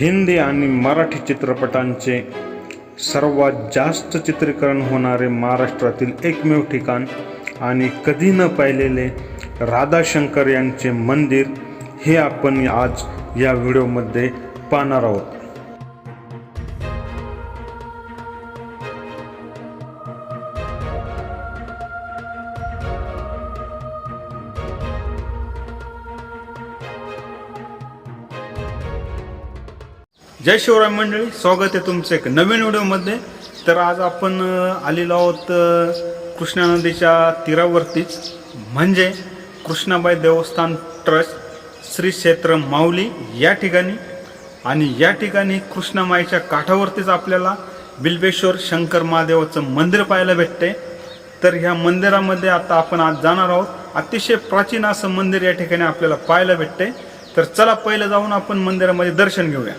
हिंदी आणि मराठी चित्रपटांचे सर्वात जास्त चित्रीकरण होणारे महाराष्ट्रातील एकमेव ठिकाण आणि कधी न पाहिलेले राधाशंकर यांचे मंदिर हे आपण आज या व्हिडिओमध्ये पाहणार आहोत. जय शिवराय मंडळी स्वागत आहे तुमचं एक नवीन व्हिडिओमध्ये. तर आज आपण आलेलो आहोत कृष्णा नदीच्या तीरावरतीच म्हणजे कृष्णाबाई देवस्थान ट्रस्ट श्री क्षेत्र माऊली या ठिकाणी. आणि या ठिकाणी कृष्णामाईच्या काठावरतीच आपल्याला बिल्बेश्वर शंकर महादेवाचं मंदिर पाहायला भेटते. तर ह्या मंदिरामध्ये आता आपण आज जाणार आहोत. अतिशय प्राचीन असं मंदिर या ठिकाणी आपल्याला पाहायला भेटते. तर चला पहिलं जाऊन आपण मंदिरामध्ये दर्शन घेऊया.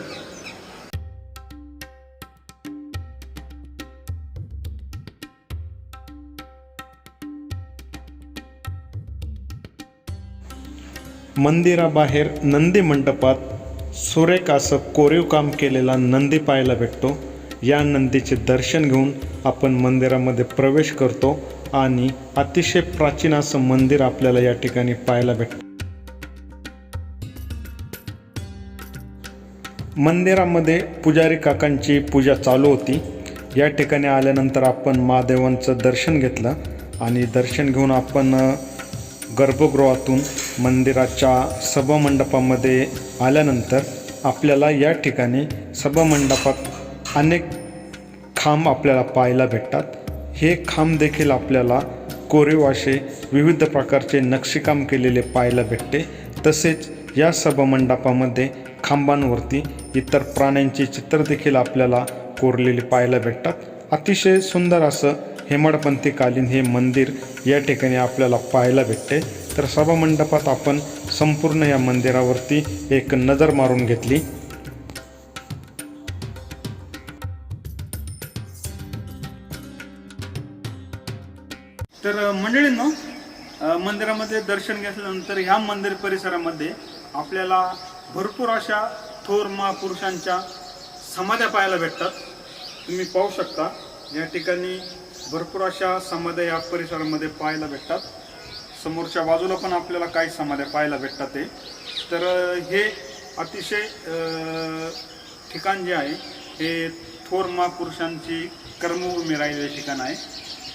मंदिराबाहेर नंदी मंडपात सुरेख असं कोरीव काम केलेला नंदी पाहायला भेटतो. या नंदीचे दर्शन घेऊन आपण मंदिरामध्ये प्रवेश करतो आणि अतिशय प्राचीन असं मंदिर आपल्याला या ठिकाणी पाहायला भेटतं. मंदिरामध्ये पुजारी काकांची पूजा चालू होती. या ठिकाणी आल्यानंतर आपण महादेवांचं दर्शन घेतलं आणि दर्शन घेऊन आपण गर्भगृहातून मंदिराच्या सभामंडपामध्ये आल्यानंतर आपल्याला या ठिकाणी सभामंडपात अनेक खांब आपल्याला पाहायला भेटतात. हे खांब देखील आपल्याला कोरीव असे विविध प्रकारचे नक्षीकाम केलेले पाहायला भेटते. तसेच या सभामंडपामध्ये खांबांवरती इतर प्राण्यांची चित्र देखील आपल्याला कोरलेली पाहायला भेटतात. अतिशय सुंदर असं हेमाडपंथीकालीन हे मंदिर या ठिकाणी आपल्याला पाहायला भेटते. तर सभामंडपात आपण संपूर्ण या मंदिरावरती एक नजर मारून घेतली. तर मंडळींनो मंदिरामध्ये दर्शन घेतल्यानंतर ह्या मंदिर परिसरामध्ये आपल्याला भरपूर अशा थोर महापुरुषांच्या समाध्या पाहायला भेटतात. तुम्ही पाहू शकता या ठिकाणी भरपूर अशा समाध्या या परिसरामध्ये पाहायला भेटतात. समोरच्या बाजूला पण आपल्याला काही समाध्या पाहायला भेटतात ते. तर हे अतिशय ठिकाण जे आहे हे थोर महापुरुषांची कर्मभूमी राहिलेले ठिकाण आहे.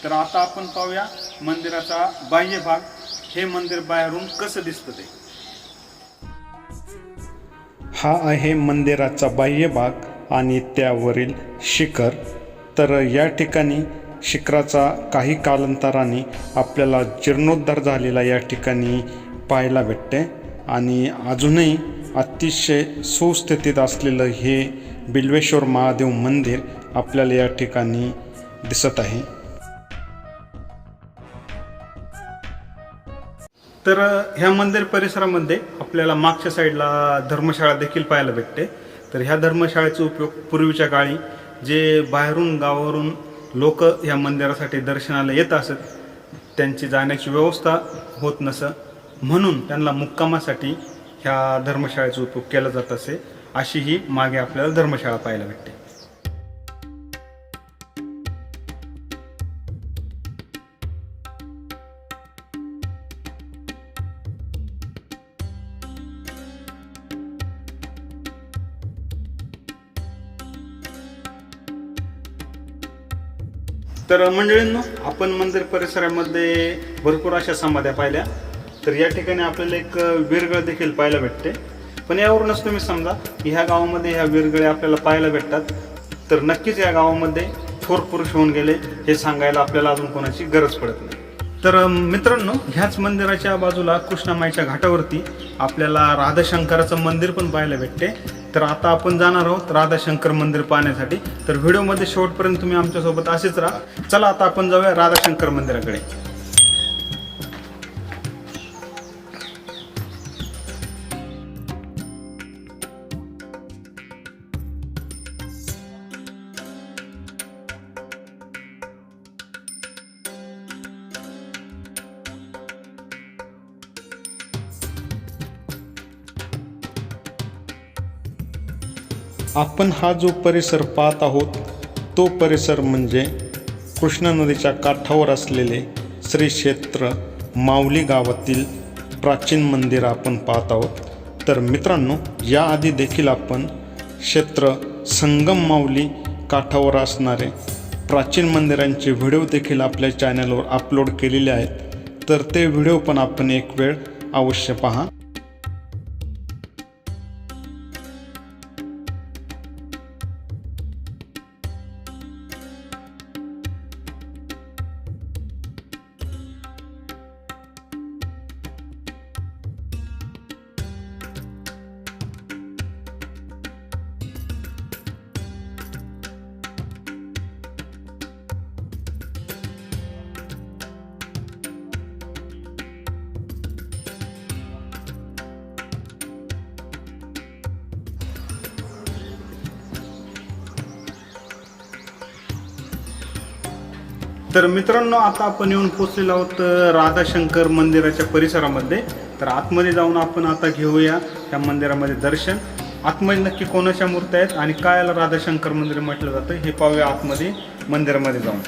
तर आता आपण पाहूया मंदिराचा बाह्य भाग. हे मंदिर बाहेरून कसं दिसतं ते? हा आहे मंदिराचा बाह्य भाग आणि त्यावरील शिखर. तर या ठिकाणी शिखराचा काही कालांतराने आपल्याला जीर्णोद्धार झालेला या ठिकाणी पाहायला भेटते. आणि अजूनही अतिशय सुस्थितीत असलेलं हे बिल्वेश्वर महादेव मंदिर आपल्याला या ठिकाणी दिसत आहे. तर ह्या मंदिर परिसरामध्ये आपल्याला मागच्या साईडला धर्मशाळा देखील पाहायला भेटते. तर ह्या धर्मशाळेचा उपयोग पूर्वीच्या काळी जे बाहेरून गावावरून लोक ह्या मंदिरासाठी दर्शनाला येत असत त्यांची जाण्याची व्यवस्था होत नसं म्हणून त्यांना मुक्कामासाठी ह्या धर्मशाळेचा उपयोग केला जात असे अशी ही मागे आपल्याला धर्मशाळा पाहायला भेटते. तर मंडळींनो आपण मंदिर परिसरामध्ये भरपूर अशा समाध्या पाहिल्या. तर या ठिकाणी आपल्याला एक विरगळ देखील पाहायला भेटते. पण यावरूनच तुम्ही समजा की ह्या गावामध्ये ह्या विरगळे आपल्याला पाहायला भेटतात. तर नक्कीच या गावामध्ये थोर पुरुष होऊन गेले हे सांगायला आपल्याला अजून कोणाची गरज पडत नाही. तर मित्रांनो ह्याच मंदिराच्या बाजूला कृष्णामाईच्या घाटावरती आपल्याला राधाशंकराचं मंदिर पण पाहायला भेटते. तर आता आपण जाणार आहोत राधाशंकर मंदिर पाहण्यासाठी. तर व्हिडिओमध्ये शेवटपर्यंत तुम्ही आमच्यासोबत असेच राहा. चला आता आपण जाऊया राधाशंकर मंदिराकडे. आपण हा जो परिसर पाहत आहोत तो परिसर म्हणजे कृष्णा नदीच्या काठावर असलेले श्री क्षेत्र माऊली गावातील प्राचीन मंदिर आपण पाहत आहोत. तर मित्रांनो याआधी देखील आपण क्षेत्र संगम माऊली काठावर असणारे प्राचीन मंदिरांचे व्हिडिओ देखील आपल्या चॅनलवर अपलोड केलेले आहेत. तर ते व्हिडिओ पण आपण एक वेळ अवश्य पहा. तर मित्रांनो आता आपण येऊन पोचलेलो आहोत राधाशंकर मंदिराच्या परिसरामध्ये. तर आतमध्ये जाऊन आपण आता घेऊया त्या मंदिरामध्ये दर्शन. आतमध्ये नक्की कोणाच्या मूर्त्या आहेत आणि काय राधाशंकर मंदिर म्हटलं जातं हे पाहूया आतमध्ये मंदिरामध्ये जाऊन.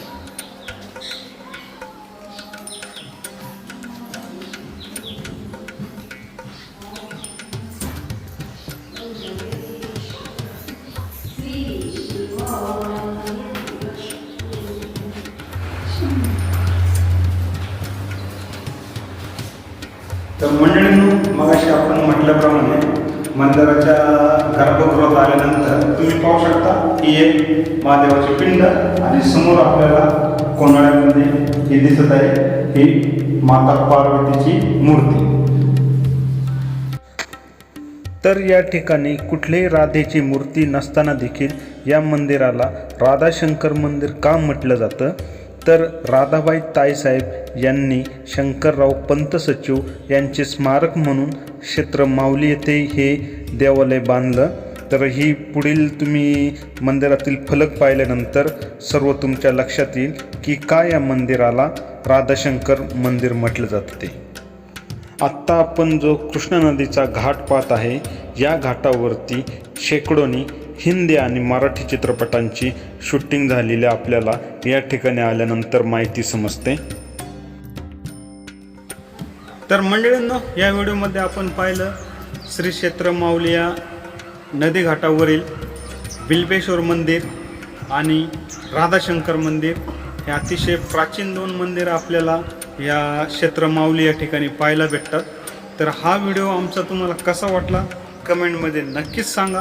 तर मंडळींनो मगाशी आपण म्हटल्याप्रमाणे मंदिराच्या गर्भगृहात आल्यानंतर तुम्ही पाहू शकता ही एक महादेवाची पिंड आणि समोर आपल्याला कोनाळ्यामध्ये ही दिसत आहे. ही माता पार्वतीची मूर्ती. तर या ठिकाणी कुठल्याही राधेची मूर्ती नसताना देखील या मंदिराला राधाशंकर मंदिर का म्हटलं जातं? तर राधाबाई ताईसाहेब यांनी शंकरराव पंत सचिव यांचे स्मारक म्हणून क्षेत्र माऊली येथे हे देवालय बांधलं. तर ही पुढील तुम्ही मंदिरातील फलक पाहिल्यानंतर सर्व तुमच्या लक्षात येईल की का या मंदिराला राधाशंकर मंदिर म्हटलं जातं ते. आत्ता आपण जो कृष्णा नदीचा घाट पाहत आहे या घाटावरती शेकडोनी हिंदी आणि मराठी चित्रपटांची शूटिंग झालेली आपल्याला या ठिकाणी आल्यानंतर माहिती समजते. तर मंडळींनो या व्हिडिओमध्ये आपण पाहिलं श्री क्षेत्र माऊली या नदीघाटावरील बिल्बेश्वर मंदिर आणि राधाशंकर मंदिर. हे अतिशय प्राचीन दोन मंदिरं आपल्याला या क्षेत्र माऊली या ठिकाणी पाहायला भेटतात. तर हा व्हिडिओ आमचा तुम्हाला कसा वाटला? कमेंटमध्ये नक्कीच सांगा.